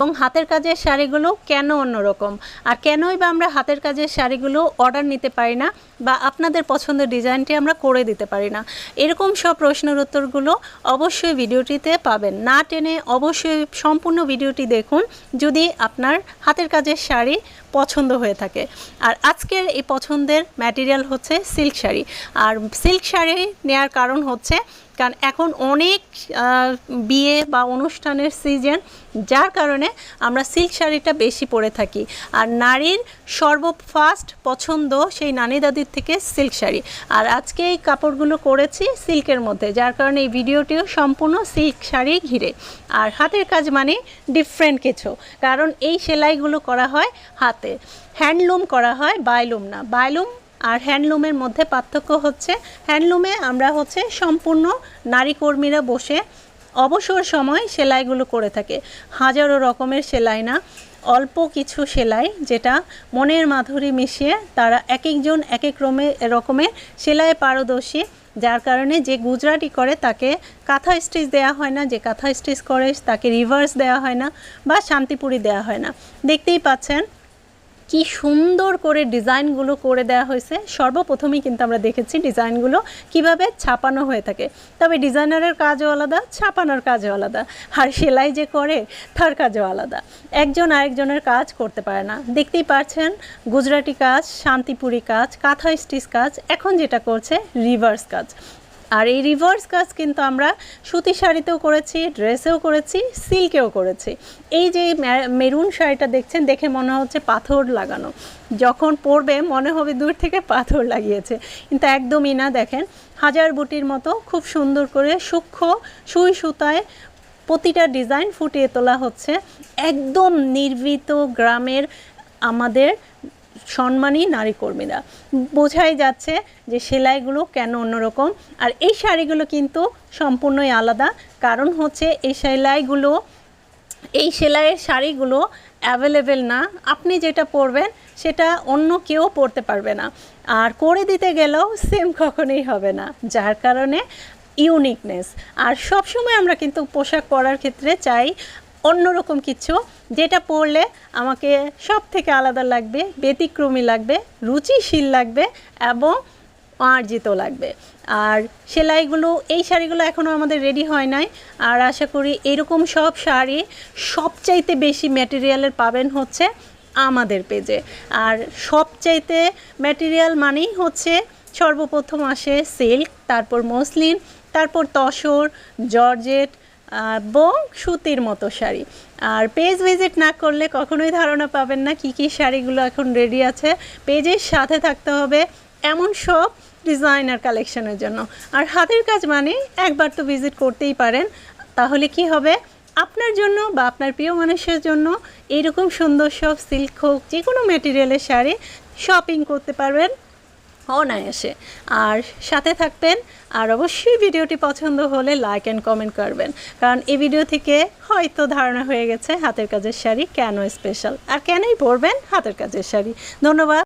এবং হাতের কাজের শাড়িগুলো কেন অন্যরকম? আর কেনই বা আমরা হাতের কাজের শাড়িগুলো অর্ডার নিতে পারি না বা আপনাদের পছন্দের ডিজাইনটি আমরা করে দিতে পারি না? এরকম সব প্রশ্নের উত্তরগুলো অবশ্যই ভিডিওটিতে পাবেন। না টেনে অবশ্যই সম্পূর্ণ ভিডিওটি দেখুন যদি আপনার হাতের কাজের শাড়ি পছন্দ হয়ে থাকে। আর আজকের এই পছন্দের ম্যাটেরিয়াল হচ্ছে সিল্ক শাড়ি। আর সিল্ক শাড়ি নেওয়ার কারণ হচ্ছে কারণ এখন অনেক বিয়ে বা অনুষ্ঠানের সিজন যার কারণে আমরা সিল্ক শাড়িটা বেশি পরে থাকি। আর নারীর সর্বফার্স্ট পছন্দ সেই নানি দাদির থেকে সিল্ক শাড়ি। আর আজকে এই কাপড়গুলো করেছি সিল্কের মধ্যে, যার কারণে এই ভিডিওটিও সম্পূর্ণ সিল্ক শাড়ি ঘিরে। আর হাতের কাজ মানে ডিফারেন্ট কিছু, কারণ এই সেলাইগুলো করা হয় হাতে। হ্যান্ডলুম করা হয় বাইলুম না বাইলুম আর হ্যান্ডলুমের মধ্যে পার্থক্য হচ্ছে, হ্যান্ডলুমে আমরা হচ্ছে সম্পূর্ণ নারী কর্মীরা বসে অবসর সময় সেলাইগুলো করে থাকে। হাজারো রকমের সেলাই না, অল্প কিছু সেলাই যেটা মনের মাধুরী মিশিয়ে তারা এক একজন এক এক রমে রকমের সেলাই পারদর্শী, যার কারণে যে গুজরাটি করে তাকে কাঁথা স্টিচ দেওয়া হয় না, যে কাঁথা স্টিচ করে তাকে রিভার্স দেওয়া হয় না বা শান্তিপুরি দেওয়া হয় না। দেখতেই পাচ্ছেন কি সুন্দর করে ডিজাইনগুলো করে দেওয়া হয়েছে। সর্বপ্রথমেই কিন্তু আমরা দেখেছি ডিজাইনগুলো কীভাবে ছাপানো হয়ে থাকে। তবে ডিজাইনারের কাজও আলাদা, ছাপানোর কাজও আলাদা। আর সেলাই যে করে, তার কাজও আলাদা। একজন আরেকজনের কাজ করতে পারে না। দেখতেই পারছেন, গুজরাটি কাজ, শান্তিপুরি কাজ, কাঁথা স্টিচ কাজ, এখন যেটা করছে রিভার্স কাজ। আর এই রিভার্স কাজ কিন্তু আমরা সুতি শাড়িতেও করেছি ড্রেসেও করেছি সিল্কেও করেছি। এই যে মেরুন শাড়িটা দেখছেন, দেখে মনে হচ্ছে পাথর লাগানো। যখন পরবে মনে হবে দূর থেকে পাথর লাগিয়েছে। কিন্তু একদমই না, দেখেন, হাজার বুটির মতো খুব সুন্দর করে সূক্ষ্ম সুই সুতায় প্রতিটা ডিজাইন ফুটিয়ে তোলা হচ্ছে। একদম নির্ভীত গ্রামের আমাদের সম্মানী নারী কর্মীরা। বোঝাই যাচ্ছে যে সেলাইগুলো কেন অন্যরকম। আর এই শাড়িগুলো কিন্তু সম্পূর্ণই আলাদা। কারণ হচ্ছে এই সেলাইগুলো, এই সেলাইয়ের শাড়িগুলো অ্যাভেলেবেল না। আপনি যেটা পরবেন সেটা অন্য কেউ পরতে পারবে না। আর করে দিতে গেলেও সেম কখনোই হবে না। যার কারণে ইউনিকনেস আর সবসময় আমরা কিন্তু পোশাক পরার ক্ষেত্রে চাই অন্যরকম কিছু যেটা পরলে আমাকে সব থেকে আলাদা লাগবে, ব্যতিক্রমী লাগবে, রুচিশীল লাগবে এবং মার্জিত লাগবে। আর সেলাইগুলো, এই শাড়িগুলো এখনও আমাদের রেডি হয় নাই। আর আশা করি এরকম সব শাড়ি সবচাইতে বেশি ম্যাটেরিয়ালের পাবেন হচ্ছে আমাদের পেজে আর সবচাইতে ম্যাটেরিয়াল মানেই হচ্ছে সর্বপ্রথম আসে সিল্ক তারপর মসলিন, তারপর তসর, জর্জেট এবং সুতির মতো শাড়ি। আর পেজ ভিজিট না করলে কখনোই ধারণা পাবেন না কি কি শাড়িগুলো এখন রেডি আছে। পেজের সাথে থাকতে হবে এমন সব ডিজাইনার কালেকশনের জন্য। আর হাতের কাজ মানে একবার তো ভিজিট করতেই পারেন। তাহলে কি হবে? আপনার জন্য বা আপনার প্রিয় মানুষের জন্য এইরকম সুন্দর সব সিল্ক হোক যে কোনো ম্যাটেরিয়ালের শাড়ি শপিং করতে পারবেন। অনায়াসে। আর সাথে থাকবেন, আর অবশ্যই ভিডিওটি পছন্দ হলে লাইক অ্যান্ড কমেন্ট করবেন। কারণ এই ভিডিও থেকে হয়তো ধারণা হয়ে গেছে হাতের কাজের শাড়ি কেন স্পেশাল আর কেনই পরবেন হাতের কাজের শাড়ি। ধন্যবাদ।